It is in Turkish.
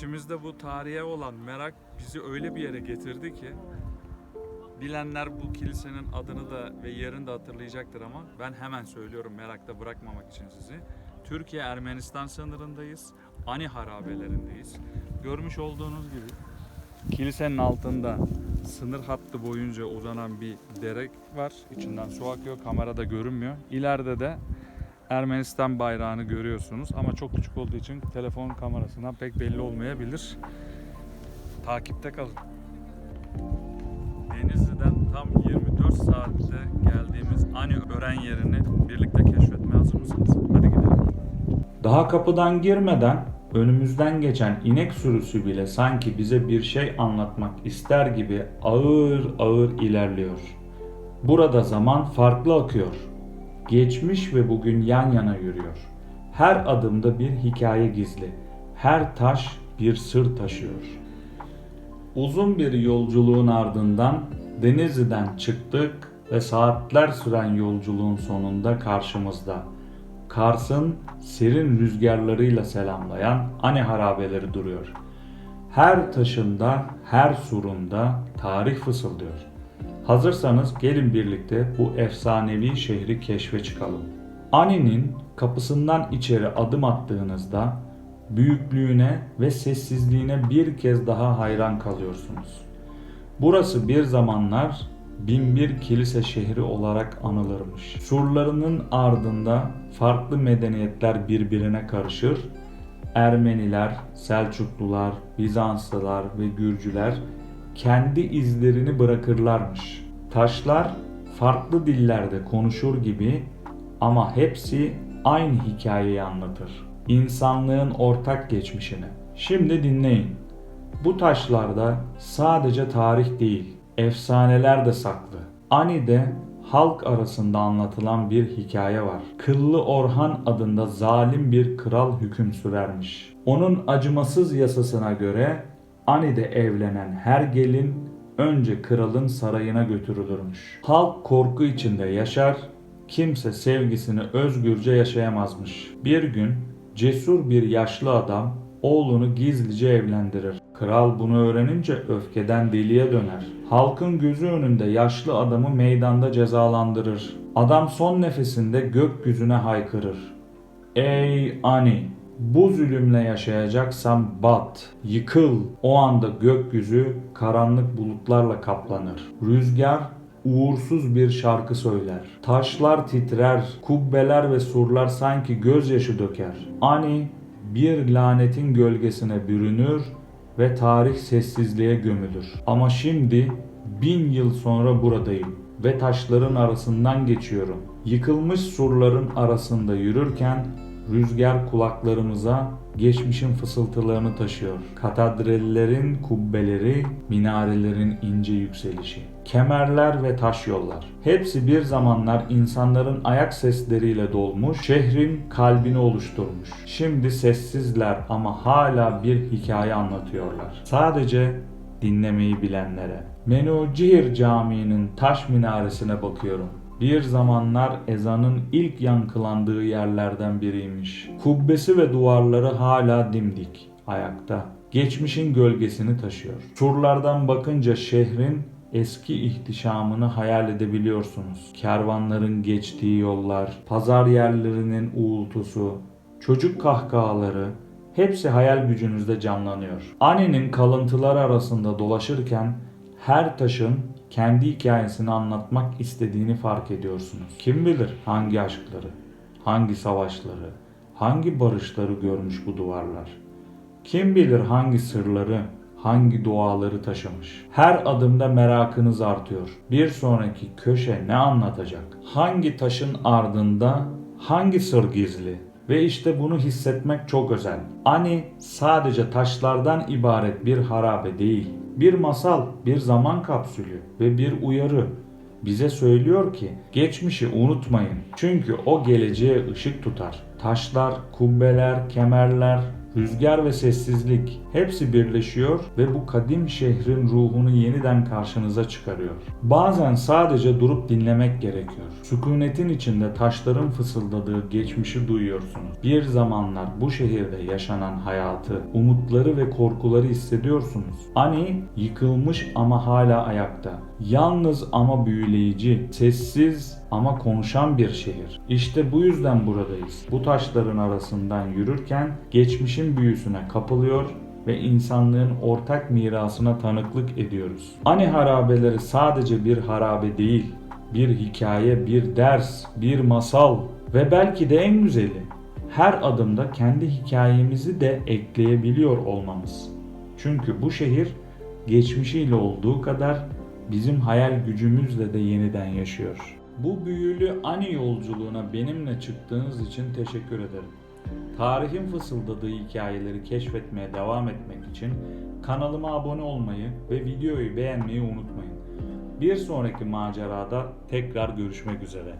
İçimizde bu tarihe olan merak bizi öyle bir yere getirdi ki bilenler bu kilisenin adını da ve yerini de hatırlayacaktır ama ben hemen söylüyorum merakta bırakmamak için sizi. Türkiye Ermenistan sınırındayız. Ani harabelerindeyiz. Görmüş olduğunuz gibi kilisenin altında sınır hattı boyunca uzanan bir dere var. İçinden su akıyor. Kamerada görünmüyor. İleride de Ermenistan bayrağını görüyorsunuz ama çok küçük olduğu için telefon kamerasından pek belli olmayabilir. Takipte kalın. Denizli'den tam 24 saatte geldiğimiz Ani Ören yerini birlikte keşfetmeye hazır mısınız? Hadi gidelim. Daha kapıdan girmeden önümüzden geçen inek sürüsü bile sanki bize bir şey anlatmak ister gibi ağır ağır ilerliyor. Burada zaman farklı akıyor. Geçmiş ve bugün yan yana yürüyor. Her adımda bir hikaye gizli. Her taş bir sır taşıyor. Uzun bir yolculuğun ardından Denizli'den çıktık ve saatler süren yolculuğun sonunda karşımızda Kars'ın serin rüzgarlarıyla selamlayan Ani harabeleri duruyor. Her taşında, her surunda tarih fısıldıyor. Hazırsanız gelin birlikte bu efsanevi şehri keşfe çıkalım. Ani'nin kapısından içeri adım attığınızda büyüklüğüne ve sessizliğine bir kez daha hayran kalıyorsunuz. Burası bir zamanlar binbir kilise şehri olarak anılırmış. Surlarının ardında farklı medeniyetler birbirine karışır. Ermeniler, Selçuklular, Bizanslılar ve Gürcüler kendi izlerini bırakırlarmış. Taşlar farklı dillerde konuşur gibi ama hepsi aynı hikayeyi anlatır. İnsanlığın ortak geçmişini. Şimdi dinleyin. Bu taşlarda sadece tarih değil, efsaneler de saklı. Ani'de halk arasında anlatılan bir hikaye var. Kıllı Orhan adında zalim bir kral hüküm sürermiş. Onun acımasız yasasına göre Ani'de evlenen her gelin önce kralın sarayına götürülürmüş. Halk korku içinde yaşar, kimse sevgisini özgürce yaşayamazmış. Bir gün cesur bir yaşlı adam oğlunu gizlice evlendirir. Kral bunu öğrenince öfkeden deliye döner. Halkın gözü önünde yaşlı adamı meydanda cezalandırır. Adam son nefesinde gökyüzüne haykırır. Ey Ani! Bu zulümle yaşayacaksan bat, yıkıl. O anda gökyüzü karanlık bulutlarla kaplanır. Rüzgar uğursuz bir şarkı söyler. Taşlar titrer, kubbeler ve surlar sanki gözyaşı döker. Ani bir lanetin gölgesine bürünür ve tarih sessizliğe gömülür. Ama şimdi bin yıl sonra buradayım ve taşların arasından geçiyorum. Yıkılmış surların arasında yürürken rüzgar kulaklarımıza geçmişin fısıltılarını taşıyor. Katedrallerin kubbeleri, minarelerin ince yükselişi. Kemerler ve taş yollar. Hepsi bir zamanlar insanların ayak sesleriyle dolmuş, şehrin kalbini oluşturmuş. Şimdi sessizler ama hala bir hikaye anlatıyorlar. Sadece dinlemeyi bilenlere. Menücihir Camii'nin taş minaresine bakıyorum. Bir zamanlar ezanın ilk yankılandığı yerlerden biriymiş. Kubbesi ve duvarları hala dimdik, ayakta. Geçmişin gölgesini taşıyor. Surlardan bakınca şehrin eski ihtişamını hayal edebiliyorsunuz. Kervanların geçtiği yollar, pazar yerlerinin uğultusu, çocuk kahkahaları, hepsi hayal gücünüzde canlanıyor. Ani'nin kalıntıları arasında dolaşırken her taşın kendi hikayesini anlatmak istediğini fark ediyorsunuz. Kim bilir hangi aşkları, hangi savaşları, hangi barışları görmüş bu duvarlar. Kim bilir hangi sırları, hangi duaları taşımış. Her adımda merakınız artıyor. Bir sonraki köşe ne anlatacak? Hangi taşın ardında hangi sır gizli? Ve işte bunu hissetmek çok özel. Ani sadece taşlardan ibaret bir harabe değil. Bir masal, bir zaman kapsülü ve bir uyarı. Bize söylüyor ki geçmişi unutmayın. Çünkü o geleceğe ışık tutar. Taşlar, kubbeler, kemerler rüzgar ve sessizlik hepsi birleşiyor ve bu kadim şehrin ruhunu yeniden karşınıza çıkarıyor. Bazen sadece durup dinlemek gerekiyor. Sükunetin içinde taşların fısıldadığı geçmişi duyuyorsunuz. Bir zamanlar bu şehirde yaşanan hayatı, umutları ve korkuları hissediyorsunuz. Ani yıkılmış ama hala ayakta. Yalnız ama büyüleyici, sessiz ama konuşan bir şehir. İşte bu yüzden buradayız. Bu taşların arasından yürürken geçmişin büyüsüne kapılıyor ve insanlığın ortak mirasına tanıklık ediyoruz. Ani harabeleri sadece bir harabe değil, bir hikaye, bir ders, bir masal ve belki de en güzeli her adımda kendi hikayemizi de ekleyebiliyor olmamız. Çünkü bu şehir geçmişiyle olduğu kadar bizim hayal gücümüzle de yeniden yaşıyor. Bu büyülü ani yolculuğuna benimle çıktığınız için teşekkür ederim. Tarihin fısıldadığı hikayeleri keşfetmeye devam etmek için kanalıma abone olmayı ve videoyu beğenmeyi unutmayın. Bir sonraki macerada tekrar görüşmek üzere.